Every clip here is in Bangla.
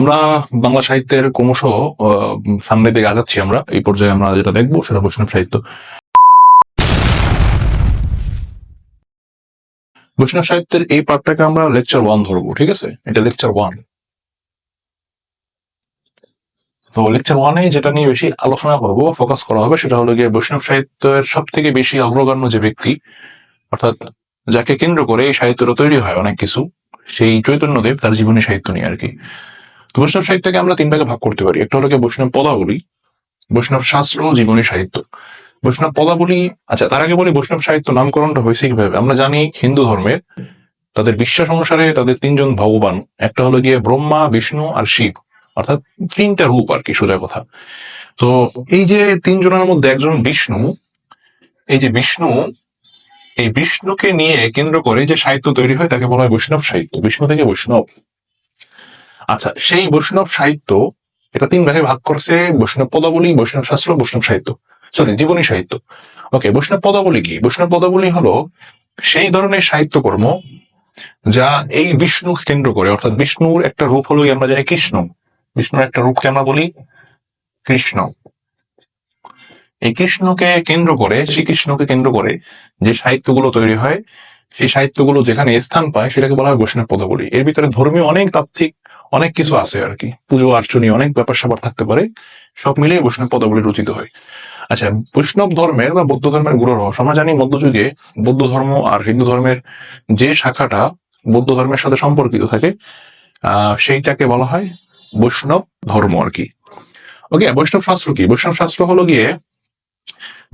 আমরা বাংলা সাহিত্যের ক্রমশ সামনের দিকে আগাচ্ছি আমরা। এই পর্যায়ে আমরা যেটা দেখব সেটা বৈষ্ণব সাহিত্য। বৈষ্ণব সাহিত্যের এই পার্টটাকে আমরা লেকচার ওয়ান ধরবো, ঠিক আছে? এটা লেকচার ওয়ান তো লেকচার ওয়ানে যেটা নিয়ে বেশি আলোচনা করব ফোকাস করা হবে, সেটা হলো গিয়ে বৈষ্ণব সাহিত্যের সব থেকে বেশি অগ্রগণ্য যে ব্যক্তি, অর্থাৎ যাকে কেন্দ্র করে এই সাহিত্যটা তৈরি হয় অনেক কিছু, সেই চৈতন্যদেব তার জীবনী সাহিত্য নিয়ে আর কি। বৈষ্ণব সাহিত্যকে আমরা তিন ভাগে ভাগ করতে পারি। একটা হলো গিয়ে বৈষ্ণব পদাবলী, বৈষ্ণব শাস্ত্র জীবনী সাহিত্য। বৈষ্ণব পদাবলী আচ্ছা তার আগে বলি বৈষ্ণব সাহিত্য নামকরণটা হয়েছে কীভাবে? আমরা জানি হিন্দু ধর্মের, তাদের বিশ্বাস অনুসারে তাদের তিনজন ভগবান, একটা হলো গিয়ে ব্রহ্মা, বিষ্ণু আর শিব, অর্থাৎ তিনটা রূপ আর কি সোজা কথা। তো এই যে তিনজনের মধ্যে একজন বিষ্ণু, এই যে বিষ্ণু, এই বিষ্ণুকে নিয়ে কেন্দ্র করে যে সাহিত্য তৈরি হয়, তাকে বলা হয় বৈষ্ণব সাহিত্য। বিষ্ণু থেকে বৈষ্ণব। আচ্ছা সেই বৈষ্ণব সাহিত্য, এটা তিন ভাগে ভাগ করছে, বৈষ্ণব পদাবলী, বৈষ্ণব শাস্ত্র, বৈষ্ণব সাহিত্য। সরি জীবনী সাহিত্য। ওকে বৈষ্ণব পদাবলী কি? বৈষ্ণব পদাবলী হলো সেই ধরনের সাহিত্যকর্ম যা এই বিষ্ণুকে কেন্দ্র করে, অর্থাৎ বিষ্ণুর একটা রূপ হলো আমরা জানি কৃষ্ণ। বিষ্ণুর একটা রূপকে আমরা বলি কৃষ্ণ। এই কৃষ্ণকে কেন্দ্র করে, শ্রীকৃষ্ণকে কেন্দ্র করে যে সাহিত্যগুলো তৈরি হয় সেই সাহিত্যগুলো যেখানে স্থান পায়, সেটাকে বলা হয় বৈষ্ণব পদাবলী। এর ভিতরে ধর্মীয় অনেক তাত্ত্বিক, অনেক কিছু আছে আর কি। পুজো, আর্চনী, অনেক ব্যাপার স্যাপার থাকতে পারে। সব মিলিয়ে বৈষ্ণব পদাবলী রচিত হয়। আচ্ছা বৈষ্ণব ধর্মের বা বৌদ্ধ ধর্মের গুরু রহস্য আমরা জানি মধ্যযুগে বৌদ্ধ ধর্ম আর হিন্দু ধর্মের যে শাখাটা বৌদ্ধ ধর্মের সাথে সম্পর্কিত থাকে সেইটাকে বলা হয় বৈষ্ণব ধর্ম আর কি। ওকে, বৈষ্ণব শাস্ত্র কি? বৈষ্ণব শাস্ত্র হলো গিয়ে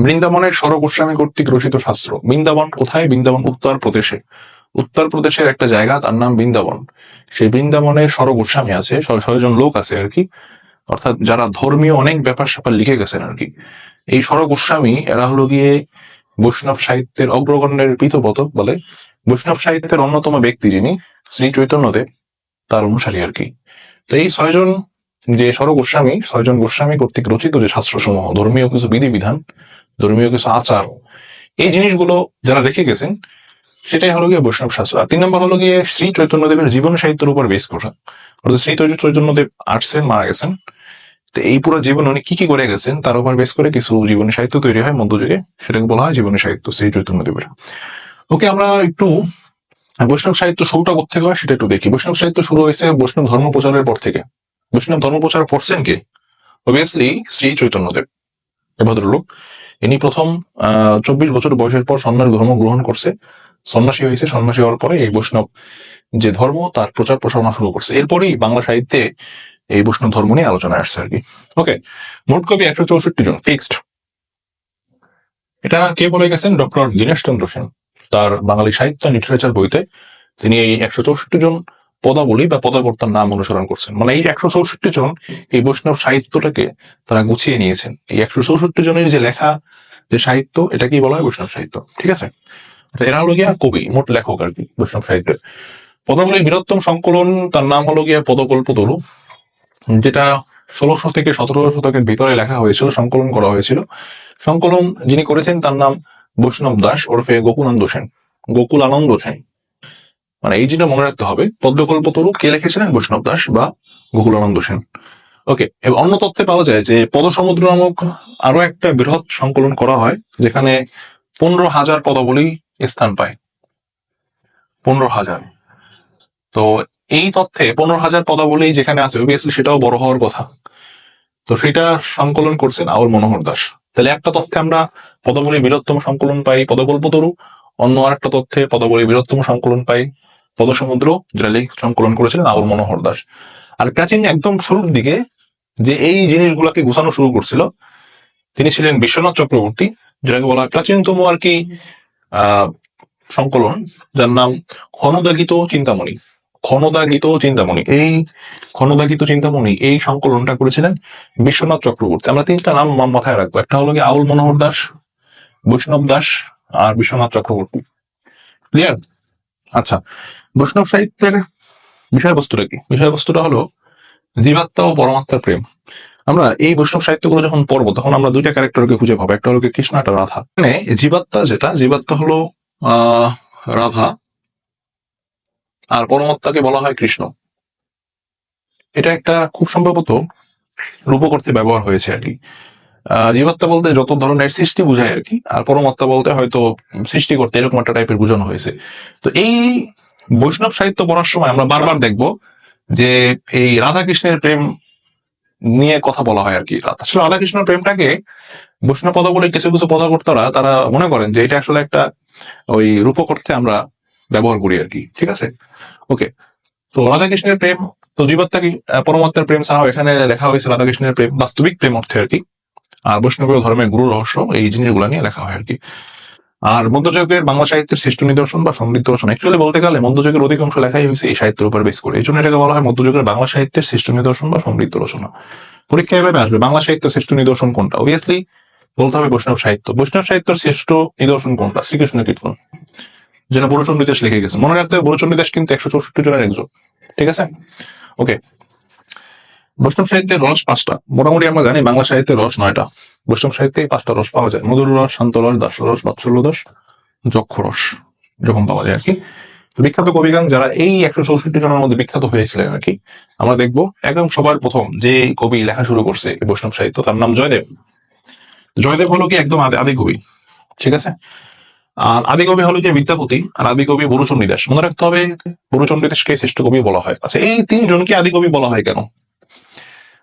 বৃন্দাবনের সর গোস্বামী কর্তৃক রচিত শাস্ত্র, বৃন্দাবন কোথায়? বৃন্দাবন উত্তর প্রদেশে। উত্তর প্রদেশের একটা জায়গা, তার নাম বৃন্দাবন। সেই বৃন্দাবনে সর গোস্বামী আছে ছয়জন লোক আছে আর কি। অর্থাৎ যারা ধর্মীয় অনেক ব্যাপার স্যাপার লিখে গেছেন আর কি। এই সর গোস্বামী এরা হলো গিয়ে বৈষ্ণব সাহিত্যের অগ্রগণ্যের পিতপতক বলে। বৈষ্ণব সাহিত্যের অন্যতম ব্যক্তি যিনি, শ্রী চৈতন্যদেব, তার অনুসারী আর কি। তো এই ছয়জন যে সর গোস্বামী ছয়জন গোস্বামী কর্তৃক রচিত যে শাস্ত্রসমূহ, ধর্মীয় কিছু বিধিবিধান, ধর্মীয় কিছু আচার, এই জিনিসগুলো যারা রেখে গেছেন, সেটাই হলো গিয়ে বৈষ্ণব শাস্ত্র। আর তিন নম্বর হলো গিয়ে শ্রী চৈতন্যদেবের জীবন সাহিত্যের উপর বেস করা। অর্থাৎ শ্রী চৈতন্যদেব আসছেন, মারা গেছেন। তো এই পুরো জীবন উনি কি কি করে গেছেন, তার উপর বেস করে কিছু জীবনী সাহিত্য তৈরি হয় মধ্যযুগে সেটাকে বলা হয় জীবনী সাহিত্য শ্রী চৈতন্যদেবের। ওকে, আমরা একটু বৈষ্ণব সাহিত্য শুরুটা করতে হয় সেটা একটু দেখি। বৈষ্ণব সাহিত্য শুরু হয়েছে বৈষ্ণব ধর্ম প্রচারের পর থেকে। বৈষ্ণব ধর্ম প্রচার করছেন কে? অবভিয়াসলি শ্রী চৈতন্যদেব, এ ভদ্রলোক। ইনি প্রথম চব্বিশ বছর বয়সের পর সন্ন্যাস ধর্ম গ্রহণ করছে। সন্ন্যাসী হয়েছে, সন্ন্যাসী হওয়ার পরে এই বৈষ্ণব যে ধর্ম, তার প্রচার প্রসারণা শুরু করছে। এরপরেই বাংলা সাহিত্যে এই বৈষ্ণব ধর্ম নিয়ে আলোচনায় আসছে আর কি। ওকে মোট কবি একশো চৌষট্টি জন ফিক্সড এটা কে বলে গেছেন? ডক্টর দীনেশ চন্দ্র সেন। তার বাঙালি সাহিত্য লিটারেচার বইতে তিনি এই একশো চৌষট্টি জন পদাবলী বা পদাকর্তার নাম অনুসরণ করছেন। মানে এই একশো চৌষট্টি জন এই বৈষ্ণব সাহিত্যটাকে তারা গুছিয়ে নিয়েছেন। এই একশো চৌষট্টি জনের যে লেখা, যে সাহিত্য, এটাকেই বলা হয় বৈষ্ণব সাহিত্য। ঠিক আছে? এরা হলো গিয়া কবি, মোট লেখক আর কি বৈষ্ণব সাহিত্যের। পদাবলীর বৃহত্তম সংকলন, তার নাম হলো গিয়া পদকল্প তরু যেটা ষোলোশো থেকে সতেরোশো শতকের ভিতরে লেখা হয়েছিল, সংকলন করা হয়েছিল। সংকলন যিনি করেছেন, তার নাম বৈষ্ণব দাস ওরফে গোকুলানন্দ সেন। গোকুল আনন্দ সেন। মানে এই জিনিসটা মনে রাখতে হবে। পদ্মকল্প তরু কে লিখেছিলেন? বৈষ্ণব দাস বা গোকুলানন্দ সেন। ওকে এবং অন্য তথ্যে পাওয়া যায় যে পদসমুদ্র নামক আরও একটা বৃহৎ সংকলন করা হয়, যেখানে পনেরো হাজার পদাবলী স্থান পায়। পনেরো হাজার। তো এই তথ্যে পনেরো হাজার পদাবলী যেখানে আছে অবভিয়াসলি সেটাও বড় হওয়ার কথা। তো সেটা সংকলন করছেন আউল মনোহর দাস। তাহলে একটা তথ্যে আমরা পদাবলী বৃহত্তম সংকলন পাই পদকল্পতরু অন্য আরেকটা তথ্যে পদাবলী বৃহত্তম সংকলন পাই পদসমুদ্র, যেটা লেখ সংকলন করেছিলেন আউল মনোহর দাস। আর প্রাচীন একদম শুরুর দিকে যে এই জিনিসগুলোকে গুছানো শুরু করছিল, তিনি ছিলেন বিশ্বনাথ চক্রবর্তী, যেটাকে বলা হয় প্রাচীনতম আর কি সংকলন, যার নাম ক্ষণদাগিত চিন্তামণি। ক্ষণদাগিত চিন্তামণি, এই ক্ষণদাগিত চিন্তামণি এই সংকলনটা করেছিলেন বিশ্বনাথ চক্রবর্তী। আমরা তিনটা নাম মাথায় রাখব। একটা হলো গিয়ে আউল মনোহর দাস, বৈষ্ণব দাস আর বিশ্বনাথ চক্রবর্তী। ক্লিয়ার আচ্ছা বৈষ্ণব সাহিত্যের বিষয়বস্তুটা কি? বিষয়বস্তুটা হলো জীবাত্মা ও পরমাত্মার প্রেম। আমরা এই বৈষ্ণব সাহিত্যগুলো যখন পড়ব, তখন আমরা দুইটা ক্যারেক্টারকে খুঁজে পাবো। একটা হলো কৃষ্ণ, একটা রাধা। মানে জীবাত্মা যেটা, জীবাত্মা হলো রাধা, আর পরমাত্মাকে বলা হয় কৃষ্ণ। এটা একটা খুব সম্ভবত রূপকর্তে ব্যবহার হয়েছে আর কি। জীবাত্মা বলতে যত ধরনের সৃষ্টি বোঝায় আর কি আর পরমাত্মা বলতে হয়তো সৃষ্টি করতে এরকম একটা টাইপের বোঝানো হয়েছে। তো এই বৈষ্ণব সাহিত্য পড়ার সময় আমরা বারবার দেখব যে এই রাধাকৃষ্ণের প্রেম নিয়ে কথা বলা হয় আর কি। আসলে রাধাকৃষ্ণের প্রেমটাকে বৈষ্ণব পদ বলে কিছু কিছু পদাকর্তারা তারা মনে করেন যে এটা আসলে একটা ওই রূপকর্তে আমরা ব্যবহার করি আর কি ঠিক আছে? ওকে তো রাধাকৃষ্ণের প্রেম তো জীবাত্মা কি আহ, পরমাত্মার প্রেম ছাড়াও এখানে লেখা হয়েছে রাধাকৃষ্ণের প্রেম বাস্তবিক প্রেম অর্থে আর কি। আর বৈষ্ণবীয় ধর্মের গুরু রহস্য, এই জিনিসগুলো নিয়ে লেখা হয় আর কি। আর মধ্যযুগের বাংলা সাহিত্যের শ্রেষ্ঠ নিদর্শন বা সমৃদ্ধ রচনা অ্যাকচুয়ালি বলতে গেলে মধ্যযুগের অধিকাংশ লেখাই হয়েছে এই সাহিত্যের উপর বেস করে। এই জন্য এটাকে বলা হয় মধ্যযুগের বাংলা সাহিত্যের শ্রেষ্ঠ নিদর্শন বা সমৃদ্ধ রচনা। পরীক্ষা এভাবে আসবে, বাংলা সাহিত্যের শ্রেষ্ঠ নিদর্শন কোনটা? অবভিয়াসলি বলতে হবে বৈষ্ণব সাহিত্য। বৈষ্ণব সাহিত্যের শ্রেষ্ঠ নিদর্শন কোনটা? শ্রীকৃষ্ণ কীর্তন, যেটা বুড়োচন্ডী দেশ লিখে গেছে। মনে রাখতে হবে বুড়োচন্ডী দেশ কিন্তু একশো চৌষট্টি জনের একজন। ঠিক আছে? ওকে বৈষ্ণব সাহিত্যের রস পাঁচটা। মোটামুটি আমরা জানি বাংলা সাহিত্যের রস নয়টা। বৈষ্ণব সাহিত্যে পাঁচটা রস পাওয়া যায়। মধুর রস, শান্ত রস, দাস রস, বাৎসল্য রস, যক্ষ রস, এরকম পাওয়া যায় আর কি বিখ্যাত কবিগান যারা এই একশো চৌষট্টি জনের মধ্যে বিখ্যাত হয়েছিলেন আর কি আমরা দেখব একদম সবার প্রথম যে কবি লেখা শুরু করছে বৈষ্ণব সাহিত্য, তার নাম জয়দেব। জয়দেব হলো কি একদম আদি আদি কবি, ঠিক আছে? আর আদি কবি হলো কি বিদ্যাপতি, আর আদি কবি বরুচন্ডী দাস। মনে রাখতে হবে বরুচন্ডী দাসকে শ্রেষ্ঠ কবি বলা হয়। আচ্ছা এই তিনজনকে আদি কবি বলা হয় কেন?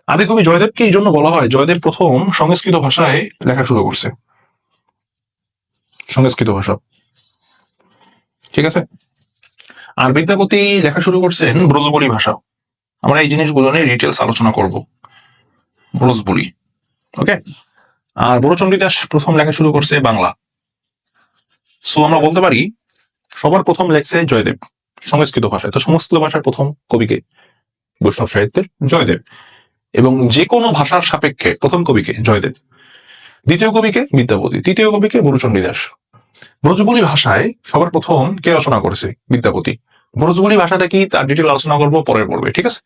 আদি কবি জয়দেবকে এই জন্য বলা হয়, জয়দেব প্রথম সংস্কৃত ভাষায় লেখা শুরু করছে। সংস্কৃত ভাষা। ঠিক আছে? আর বিদ্যাপতি লেখা শুরু করছেন ব্রজবলি ভাষা। আমরা এই জিনিসগুলো নিয়ে ডিটেলস আলোচনা করব। ব্রজবলি। ওকে আর বড়চন্ডী দাস প্রথম লেখা শুরু করছে বাংলা। সো আমরা বলতে পারি, সবার প্রথম লেখছে জয়দেব, সংস্কৃত ভাষায়। তো সংস্কৃত ভাষার প্রথম কবিকে, বৈষ্ণব সাহিত্যের জয়দেব। এবং যে কোনো ভাষার সাপেক্ষে প্রথম কবিকে জয়দেব, দ্বিতীয় কবিকে বিদ্যাপতি, তৃতীয় কবিকে বরুচন্ডী দাস। ব্রজবুলি ভাষায় সবার প্রথম কে রচনা করেছে? বিদ্যাপতি। ব্রজবুলি ভাষাটা কি? তার ডিটেল আলোচনা করব পরের পর্বে ঠিক আছে?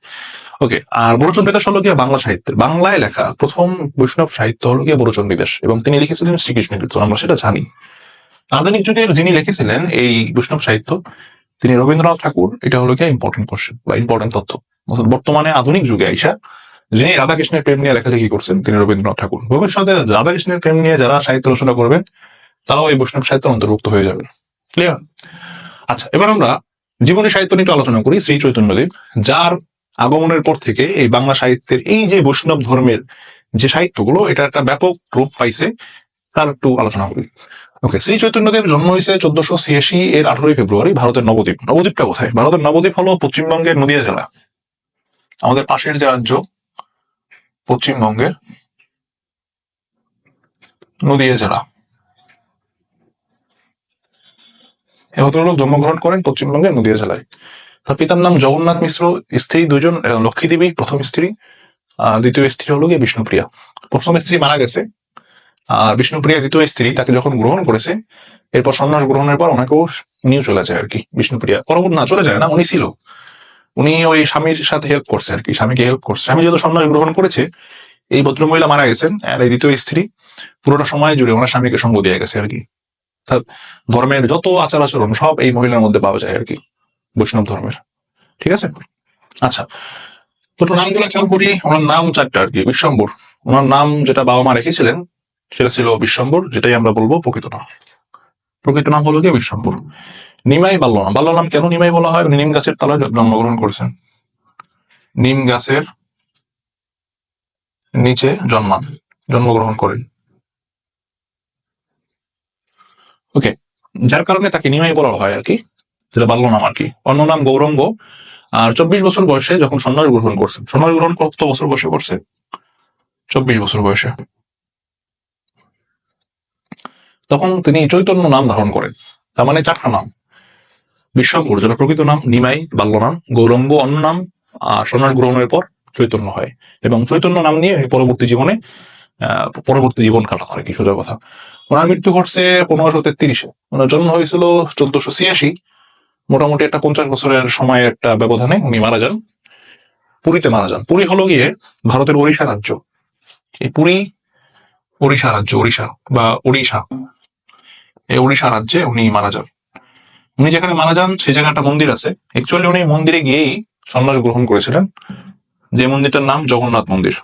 ওকে আর বরুচন্ডী দাস হলো গিয়ে বাংলা সাহিত্যের, বাংলায় লেখা প্রথম বৈষ্ণব সাহিত্য হলো গিয়ে বরুচন্ডী দাস এবং তিনি লিখেছিলেন শ্রীকৃষ্ণ কীর্তন, আমরা সেটা জানি। আধুনিক যুগের যিনি লিখেছিলেন এই বৈষ্ণব সাহিত্য, তিনি রবীন্দ্রনাথ ঠাকুর, এটা হলো গিয়ে ইম্পর্টেন্ট কোশ্চেন বা ইম্পর্টেন্ট তথ্য। বর্তমানে আধুনিক যুগে আইসা যিনি রাধাকৃষ্ণের প্রেম নিয়ে লেখালেখি করছেন, তিনি রবীন্দ্রনাথ ঠাকুর। ভবিষ্যতে রাধাকৃষ্ণের প্রেম নিয়ে যারা সাহিত্য রচনা করবেন, তারাও এই বৈষ্ণব সাহিত্যের অন্তর্ভুক্ত হয়ে যাবেন ক্লিয়ার আচ্ছা এবার আমরা জীবনী সাহিত্য নিয়ে আলোচনা করি, শ্রী চৈতন্যদেব, যার আগমনের পর থেকে এই বাংলা সাহিত্যের এই যে বৈষ্ণব ধর্মের যে সাহিত্যগুলো, এটা একটা ব্যাপক রূপ পাইছে, তার একটু আলোচনা করি। ওকে শ্রী চৈতন্যদেব জন্ম হয়েছে চোদ্দশো ছিয়াশি এর আঠারোই ফেব্রুয়ারি, ভারতের নবদ্বীপ। নবদ্বীপটা কোথায়? ভারতের নবদ্বীপ হলো পশ্চিমবঙ্গের নদিয়া জেলা। আমাদের পাশের যে রাজ্য পশ্চিমবঙ্গের নদিয়া জেলা। এ ভদ্রলোক জন্মগ্রহণ করেন পশ্চিমবঙ্গের নদিয়া জেলায়। তার পিতার নাম জগন্নাথ মিশ্র, স্ত্রী দুজন লক্ষ্মী দেবী প্রথম স্ত্রী দ্বিতীয় স্ত্রী হলো গিয়ে বিষ্ণুপ্রিয়া। প্রথম স্ত্রী মারা গেছে আর বিষ্ণুপ্রিয়া দ্বিতীয় স্ত্রী তাকে যখন গ্রহণ করেছে, এরপর সন্ন্যাস গ্রহণের পর ওনাকেও নিয়ে চলে যায় আর কি বিষ্ণুপ্রিয়া। পরবর্তী না, চলে যায় না, উনি ছিল। উনি ওই স্বামীর সাথে হেল্প করছে আর কি, স্বামীকে হেল্প করছে। স্বামী যেহেতু সন্ন্যাস গ্রহণ করেছে, এই ভদ্রমহিলা মারা গেছেন, আর এই দ্বিতীয় স্ত্রী পুরোটা সময় জুড়ে ওনার স্বামীকে সঙ্গ দিয়ে গেছে আর কি। অর্থাৎ ধর্মের যত আচার আচরণ সব এই মহিলার মধ্যে পাওয়া যায় আর কি, বৈষ্ণব ধর্মের। ঠিক আছে? আচ্ছা তো নামগুলো খেয়াল করি? ওনার নাম চারটা আর কি, বিশ্বম্বর। ওনার নাম যেটা বাবা মা রেখেছিলেন, সেটা ছিল বিশ্বম্বর, যেটাই আমরা বলব প্রকৃত নাম। প্রকৃত নাম হলো কি? বিশ্বম্বর। নিমাই বাল্য নাম। বাল্য নাম কেন নিমাই বলা হয়? নিম গাছের তলায় জন্মগ্রহণ করেছেন। নিম গাছের নিচে জন্মান, জন্মগ্রহণ করেন। ওকে, যার কারণে তাকে নিমাই বলা হয় আর কি। যেটা বাল্য নাম আর কি। অন্য নাম গৌরঙ্গ। আর চব্বিশ বছর বয়সে যখন সন্ন্যাস গ্রহণ করছেন সন্ন্যাস গ্রহণ কত বছর বয়সে করছে? চব্বিশ বছর বয়সে। তখন তিনি চৈতন্য নাম ধারণ করেন। তার মানে চারটা নাম। বিশ্বম্বর যেটা প্রকৃত নাম, নিমাই বাল্য নাম গৌরঙ্গ অন্য নাম সন্ন্যাস গ্রহণের পর চৈতন্য হয়। এবং চৈতন্য নাম নিয়ে পরবর্তী জীবনে পরবর্তী জীবন কাটান আর কি সোজা কথা। ওনার মৃত্যু ঘটছে পনেরোশো তেত্রিশে। ওনার জন্ম হয়েছিল চোদ্দশো ছিয়াশি। মোটামুটি একটা পঞ্চাশ বছরের সময় একটা ব্যবধানে উনি মারা যান। পুরীতে মারা যান। পুরী হলো গিয়ে ভারতের ওড়িশা রাজ্য। এই পুরী ওড়িশা রাজ্য, ওড়িশা বা ওড়িশা। এই ওড়িশা রাজ্যে উনি মারা যান। উনি যেখানে মারা যান, সেই জায়গায় একটা মন্দির আছে। অ্যাকচুয়ালি উনি মন্দিরে গিয়েই সন্ন্যাস গ্রহণ করেছিলেন। যে মন্দিরটার নাম জগন্নাথ মন্দির।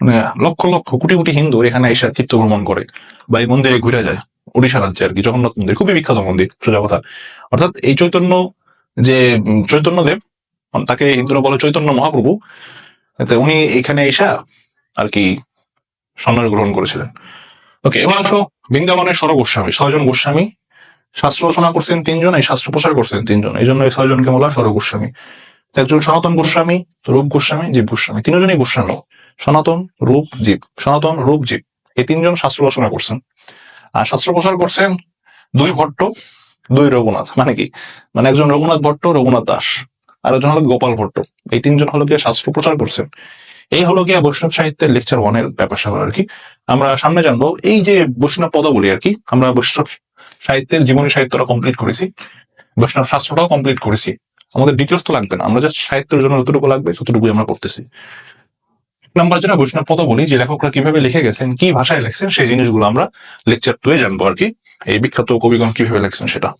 মানে লক্ষ লক্ষ, কোটি কোটি হিন্দু এখানে এসে তীর্থ ভ্রমণ করে বা এই মন্দিরে ঘুরে যায়। উড়িষ্যা রাজ্যে আর কি, জগন্নাথ মন্দির, খুবই বিখ্যাত মন্দির, সোজা কথা। অর্থাৎ এই চৈতন্য যে চৈতন্যদেব তাকে হিন্দুরা বলে চৈতন্য মহাপ্রভু উনি এখানে এসে আর কি সন্ন্যাস গ্রহণ করেছিলেন। ওকে এবার আসো বৃন্দাবনের সর গোস্বামী, ছয়জন গোস্বামী। শাস্ত্র রচনা করছেন তিনজন, এই শাস্ত্র প্রচার করছেন তিনজন, এই জন্য এই ছয়জনকে বলা সর গোস্বামী। একজন সনাতন গোস্বামী, রূপ গোস্বামী, জীব গোস্বামী, তিনজনই গোস্বামী। সনাতন, রূপ, জীব, সনাতন, রূপ, জীব, এই তিনজন শাস্ত্র রচনা করছেন। আর শাস্ত্র প্রচার করছেন দুই ভট্ট, দুই রঘুনাথ মানে কি? মানে একজন রঘুনাথ ভট্ট, রঘুনাথ দাস, আর একজন হলো গোপাল ভট্ট। এই তিনজন হলো গিয়ে শাস্ত্র প্রচার করছেন। এই হলো গিয়ে বৈষ্ণব সাহিত্যের লেকচার ওয়ানের ব্যাপার স্যাপার আর কি। আমরা সামনে জানব, এই যে বৈষ্ণব পদাবলী আর কি, আমরা বৈষ্ণব সাহিত্যের জীবনী সাহিত্যটা কমপ্লিট করেছি, বৈষ্ণব শাস্ত্রটাও কমপ্লিট করেছি। আমাদের ডিটেলস তো লাগবে না, আমরা জাস্ট সাহিত্যের জন্য যতটুকু লাগবে ততটুকুই আমরা করতেছি নাম্বার যেটা বৈষ্ণব পদাবলী, যে লেখকরা কীভাবে লিখে গেছেন, কি ভাষায় লেখছেন, সেই জিনিসগুলো আমরা লেকচার টুয়ে জানব আর কি। এই বিখ্যাত কবিগণ কীভাবে লেখছেন সেটা।